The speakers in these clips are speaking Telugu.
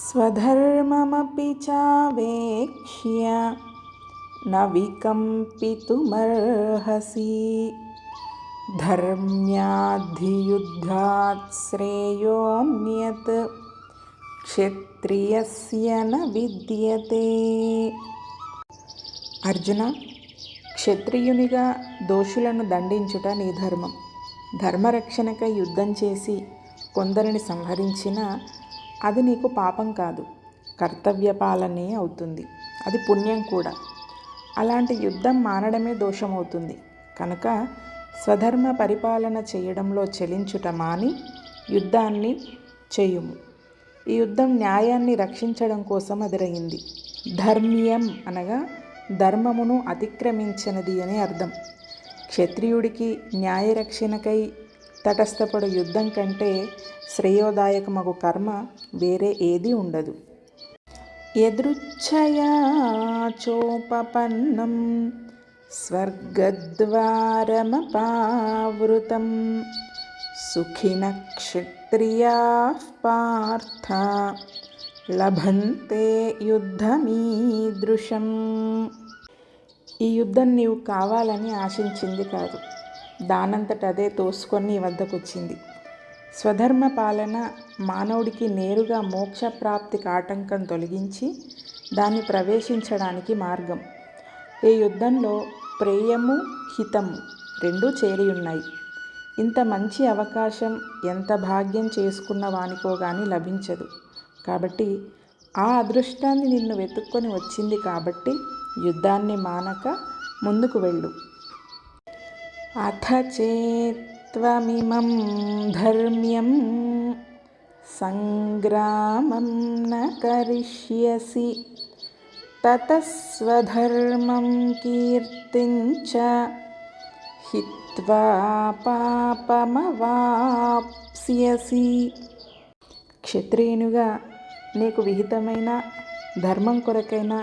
स्वधर्ममपि चावेक्ष्य न विकम्पितुमर्हसि धर्म्याद्धियुद्धात् श्रेयोऽन्यत् క్షత్రియస్య న విద్యతే అర్జున క్షత్రియునిగా దోషులను దండించుట నీ ధర్మం ధర్మరక్షణకై యుద్ధం చేసి కొందరిని సంహరించిన అది నీకు పాపం కాదు. కర్తవ్య పాలనే అవుతుంది. అది పుణ్యం కూడా. అలాంటి యుద్ధం మానడమే దోషమవుతుంది. కనుక స్వధర్మ పరిపాలన చేయడంలో చెలించుట మాని యుద్ధాన్ని చేయుము. ఈ యుద్ధం న్యాయాన్ని రక్షించడం కోసం ఎదురయింది ధర్మ్యం అనగా ధర్మమును అతిక్రమించినది అని అర్థం. క్షత్రియుడికి న్యాయరక్షణకై తటస్థపడు యుద్ధం కంటే శ్రేయోదాయకమగు కర్మ వేరే ఏది ఉండదు. యదృచ్ఛయా చోపపన్నం స్వర్గద్వారమపావృతం సుఖిన క్షత్రియా పార్థ లభంతే యుద్ధమీదృశం. ఈ యుద్ధం నీవు కావాలని ఆశించింది కాదు. దానంతట అదే తోసుకొని నీ వద్దకొచ్చింది. స్వధర్మ పాలన మానవుడికి నేరుగా మోక్ష ప్రాప్తికి ఆటంకం తొలగించి దాన్ని ప్రవేశించడానికి మార్గం. ఈ యుద్ధంలో ప్రేయము హితము రెండూ చేరి ఉన్నాయి ఇంత మంచి అవకాశం ఎంత భాగ్యం చేసుకున్న వానికో కానీ లభించదు. కాబట్టి ఆ అదృష్టాన్ని నిన్ను వెతుక్కొని వచ్చింది కాబట్టి యుద్ధాన్ని మానక ముందుకు వెళ్ళు. అథ త్వమిమం ధర్మ్యం సంగ్రామం న కరిష్యసి తతస్వధర్మం కీర్తించ హిత్వా పాపమవాప్స్యసి క్షత్రియునిగా నీకు విహితమైన ధర్మం కొరకైన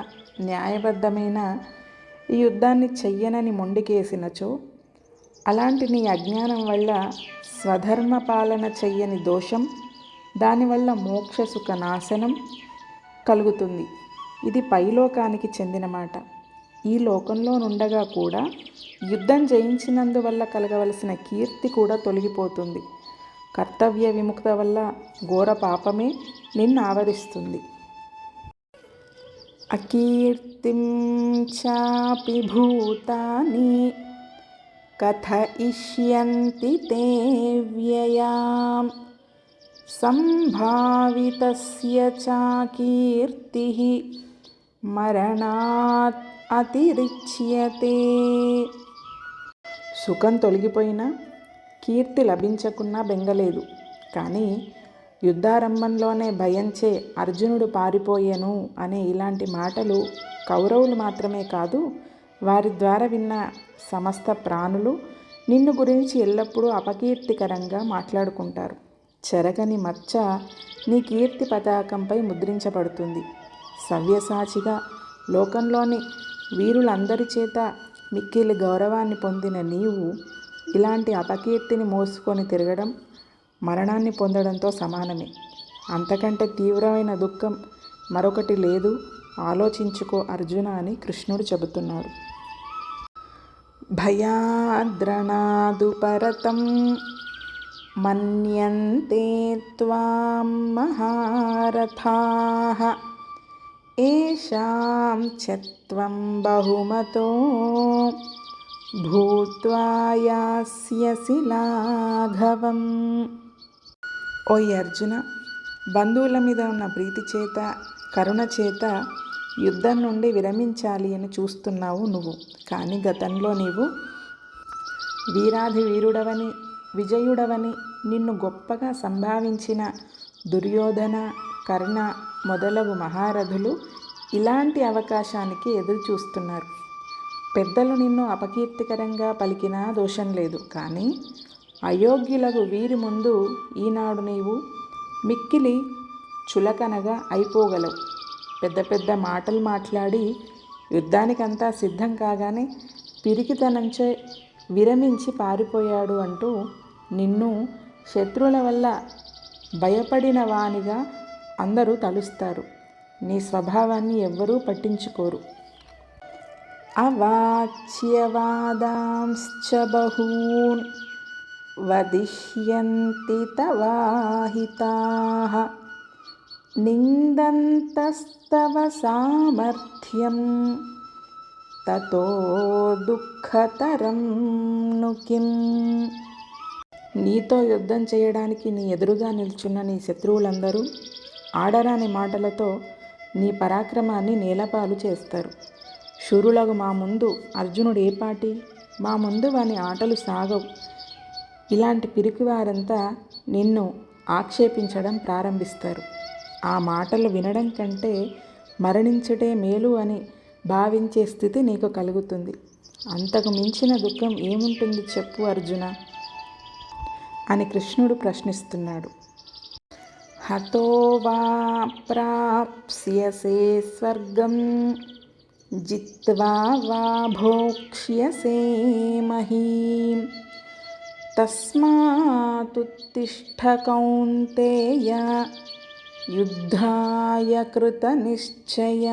న్యాయబద్ధమైన ఈ యుద్ధాన్ని చెయ్యనని మొండికేసినచో అలాంటి నీ అజ్ఞానం వల్ల స్వధర్మ పాలన చెయ్యని దోషం దానివల్ల మోక్ష సుఖ నాశనం కలుగుతుంది. ఇది పైలోకానికి చెందిన మాట. ఈ లోకంలో నుండగా కూడా యుద్ధం జయించినందువల్ల కలగవలసిన కీర్తి కూడా తొలగిపోతుంది. కర్తవ్య విముక్త వల్ల ఘోర పాపమే నిన్ను ఆవరిస్తుంది. అకీర్తిం చాపి భూతాని కథయిష్యంతి తే వ్యయాం సంభావితస్య చాకీర్తి మరణాత్ అతిరిచ్యతే సుఖం తొలగిపోయినా కీర్తి లభించకున్నా బెంగలేదు. కానీ యుద్ధారంభంలోనే భయంచే అర్జునుడు పారిపోయెను అనే ఇలాంటి మాటలు కౌరవులు మాత్రమే కాదు వారి ద్వారా విన్న సమస్త ప్రాణులు నిన్ను గురించి ఎల్లప్పుడూ అపకీర్తికరంగా మాట్లాడుకుంటారు. చెరగని మచ్చ నీ కీర్తి పతాకంపై ముద్రించబడుతుంది. సవ్యసాచిగా లోకంలోని వీరులందరి చేత మిక్కిలి గౌరవాన్ని పొందిన నీవు ఇలాంటి అపకీర్తిని మోసుకొని తిరగడం మరణాన్ని పొందడంతో సమానమే. అంతకంటే తీవ్రమైన దుఃఖం మరొకటి లేదు. ఆలోచించుకో అర్జున అని కృష్ణుడు చెబుతున్నాడు. భయాద్రణాదు పరతం మన్యంతే త్వాం మహారథాః. ఏషాం చత్వం బహుమతో భూత్వా యాస్యసి లాఘవం. ఓ అర్జున బంధువుల మీద ఉన్న ప్రీతి చేత కరుణ చేత యుద్ధం నుండి విరమించాలి అని చూస్తున్నావు నువ్వు. కానీ గతంలో నీవు వీరాధి వీరుడవని విజయుడవని నిన్ను గొప్పగా సంభావించిన దుర్యోధన కర్ణ మొదలగు మహారథులు ఇలాంటి అవకాశానికి ఎదురు చూస్తున్నారు పెద్దలు నిన్ను అపకీర్తికరంగా పలికినా దోషం లేదు. కానీ అయోగ్యులకు వీరి ముందు ఈనాడు నీవు మిక్కిలి చులకనగా అయిపోగలవు. పెద్ద పెద్ద మాటలు మాట్లాడి యుద్ధానికంతా సిద్ధం కాగానే పిరికితనంచే విరమించి పారిపోయాడు అంటూ నిన్ను శత్రువుల వల్ల భయపడిన వానిగా అందరూ తలుస్తారు. నీ స్వభావాన్ని ఎవ్వరూ పట్టించుకోరు. అవాచ్యవాదాంశ్చ బహూన్ వదిష్యంతి తవాహితాః నిందంతస్తవ సామర్థ్యం తతో దుఃఖతరం నుకిం నీతో యుద్ధం చేయడానికి నీ ఎదురుగా నిల్చున్న నీ శత్రువులందరూ ఆడరాని మాటలతో నీ పరాక్రమాన్ని నేలపాలు చేస్తారు. శూరులకు మా ముందు అర్జునుడు ఏపాటి మా ముందు వాని ఆటలు సాగవు. ఇలాంటి పిరికివారంతా నిన్ను ఆక్షేపించడం ప్రారంభిస్తారు. ఆ మాటలు వినడం కంటే మరణించుటే మేలు అని భావించే స్థితి నీకు కలుగుతుంది. అంతకు మించిన దుఃఖం ఏముంటుంది చెప్పు అర్జున? అని కృష్ణుడు ప్రశ్నిస్తున్నాడు. హతో వా ప్రాప్స్యసే స్వర్గం జిత్వా వా భోక్ష్యసే మహీం. తస్మాతుత్తిష్ఠ కౌంతేయ యుద్ధాయ కృతనిశ్చయ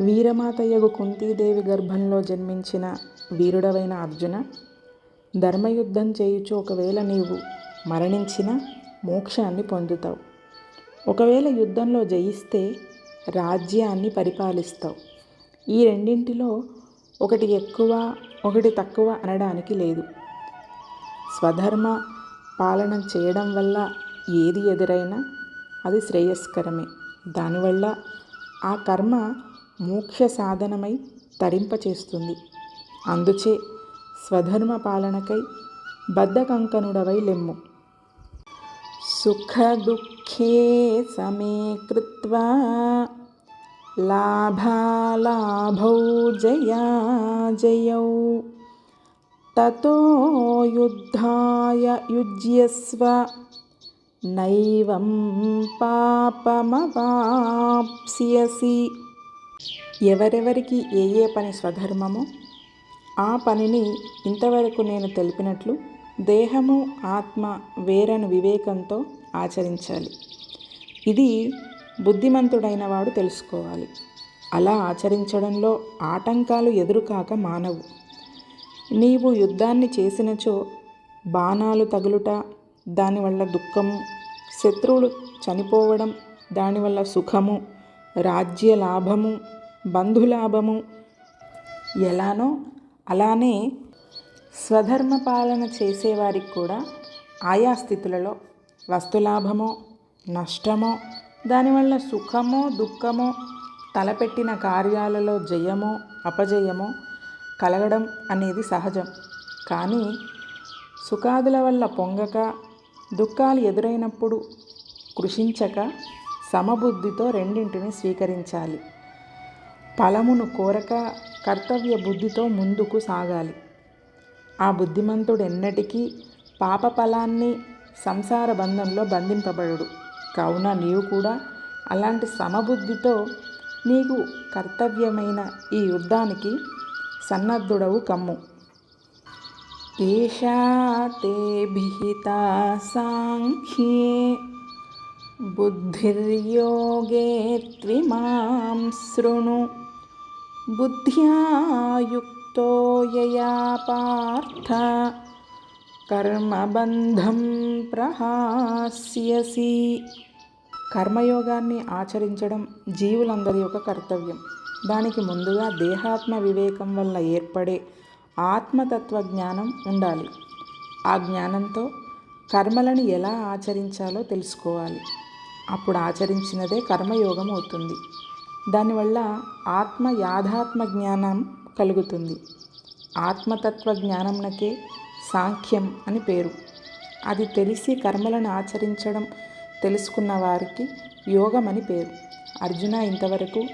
వీరమాతయ్యగు కుంతీదేవి గర్భంలో జన్మించిన వీరుడవైన అర్జున ధర్మయుద్ధం చేయుచు ఒకవేళ నీవు మరణించిన మోక్షాన్ని పొందుతావు. ఒకవేళ యుద్ధంలో జయిస్తే రాజ్యాన్ని పరిపాలిస్తావు. ఈ రెండింటిలో ఒకటి ఎక్కువ ఒకటి తక్కువ అనడానికి లేదు. స్వధర్మ పాలన చేయడం వల్ల ఏది ఎదురైనా అది శ్రేయస్కరమే. దానివల్ల ఆ కర్మ మోక్ష సాధనమై తరింపచేస్తుంది. అందుచే స్వధర్మ పాలనకై బద్ధకంకనుడవై లెమ్ము. సుఖదుఃఖే సమే కృత్వా లాభాలాభౌ జయాజయౌ తతో యుద్ధాయ యుజ్యస్వ. నైవం పాపమవాప్స్యసి. ఎవరెవరికి ఏ ఏ పని స్వధర్మమో ఆ పనిని ఇంతవరకు నేను తెలిపినట్లు దేహము ఆత్మ వేరను వివేకంతో ఆచరించాలి. ఇది బుద్ధిమంతుడైన వాడు తెలుసుకోవాలి. అలా ఆచరించడంలో ఆటంకాలు ఎదురుకాక మానవు. నీవు యుద్ధాన్ని చేసినచో బాణాలు తగులుట దానివల్ల దుఃఖము శత్రువులు చనిపోవడం దానివల్ల సుఖము రాజ్య లాభము బంధులాభము ఎలానో అలానే స్వధర్మ పాలన చేసేవారికి కూడా ఆయా స్థితులలో వస్తులాభమో నష్టమో దానివల్ల సుఖమో దుఃఖమో తలపెట్టిన కార్యాలలో జయమో అపజయమో కలగడం అనేది సహజం. కానీ సుఖాదుల వల్ల పొంగక దుఃఖాలు ఎదురైనప్పుడు కృషించక సమబుద్ధితో రెండింటిని స్వీకరించాలి. ఫలమును కోరక కర్తవ్య బుద్ధితో ముందుకు సాగాలి. ఆ బుద్ధిమంతుడు ఎన్నటికీ పాప ఫలాన్ని సంసార బంధంలో బంధింపబడడు. కావున నీవు కూడా అలాంటి సమబుద్ధితో నీకు కర్తవ్యమైన ఈ యుద్ధానికి సన్నద్ధుడవు కమ్ము. ఏషా తే భిహితా సాంఖ్యే బుద్ధిర్యోగే త్విమాం శృణు బుద్ధ్యాయుక్తో యయా పార్థ కర్మబంధం ప్రహాస్యసి కర్మయోగాన్ని ఆచరించడం జీవులందరి యొక్క కర్తవ్యం. దానికి ముందుగా దేహాత్మ వివేకం వల్ల ఏర్పడే ఆత్మతత్వ జ్ఞానం ఉండాలి. ఆ జ్ఞానంతో కర్మలను ఎలా ఆచరించాలో తెలుసుకోవాలి. అప్పుడు ఆచరించినదే కర్మయోగం అవుతుంది. దానివల్ల ఆత్మ యాథాత్మ జ్ఞానం కలుగుతుంది. ఆత్మతత్వ జ్ఞానంనకే సాంఖ్యం అని పేరు. అది తెలిసి కర్మలను ఆచరించడం తెలుసుకున్న వారికి యోగం అని పేరు. అర్జున ఇంతవరకు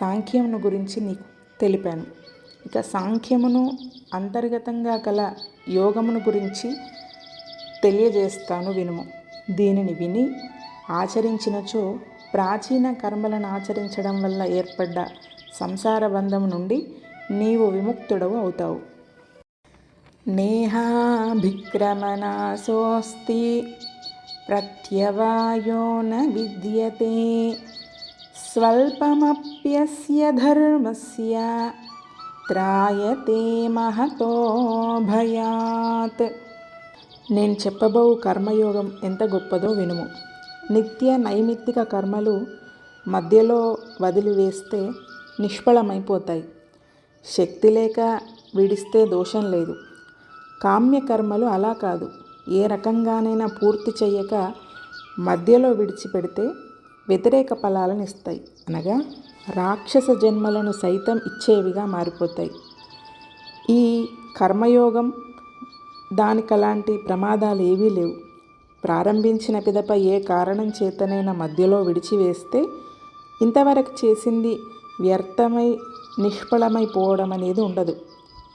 సాంఖ్యంను గురించి నీకు తెలిపాను. ఇక సాంఖ్యమును అంతర్గతంగా గల యోగమును గురించి తెలియజేస్తాను వినుము. దీనిని విని ఆచరించినచో ప్రాచీన కర్మలను ఆచరించడం వల్ల ఏర్పడ్డ సంసార బంధం నుండి నీవు విముక్తుడవు అవుతావు. నేహాభిక్రమనాశోస్తి ప్రత్యవాయో న విద్యతే స్వల్పమప్యస్య ధర్మస్య త్రాయతే మహతో భయాత్. నేను చెప్పబోవు కర్మయోగం ఎంత గొప్పదో వినుము. నిత్య నైమిత్తిక కర్మలు మధ్యలో వదిలివేస్తే నిష్ఫలమైపోతాయి. శక్తి లేక విడిస్తే దోషం లేదు. కామ్య కర్మలు అలా కాదు. ఏ రకంగానైనా పూర్తి చేయక మధ్యలో విడిచిపెడితే వ్యతిరేక ఫలాలను ఇస్తాయి. అనగా రాక్షస జన్మలను సైతం ఇచ్చేవిగా మారిపోతాయి. ఈ కర్మయోగం దానికి అలాంటి ప్రమాదాలు ఏవీ లేవు. ప్రారంభించిన పిదప ఏ కారణం చేతనైనా మధ్యలో విడిచివేస్తే ఇంతవరకు చేసింది వ్యర్థమై నిష్ఫలమైపోవడం అనేది ఉండదు.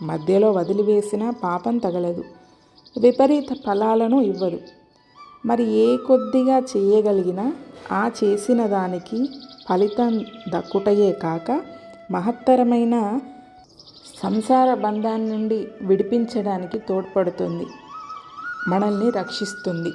మధ్యలో వదిలివేసిన పాపం తగలదు. విపరీత ఫలాలను ఇవ్వదు. మరి ఏ కొద్దిగా చేయగలిగినా ఆ చేసిన దానికి ఫలితం దక్కుటయే కాక మహత్తరమైన సంసార బంధాన్ని నుండి విడిపించడానికి తోడ్పడుతుంది మనల్ని రక్షిస్తుంది.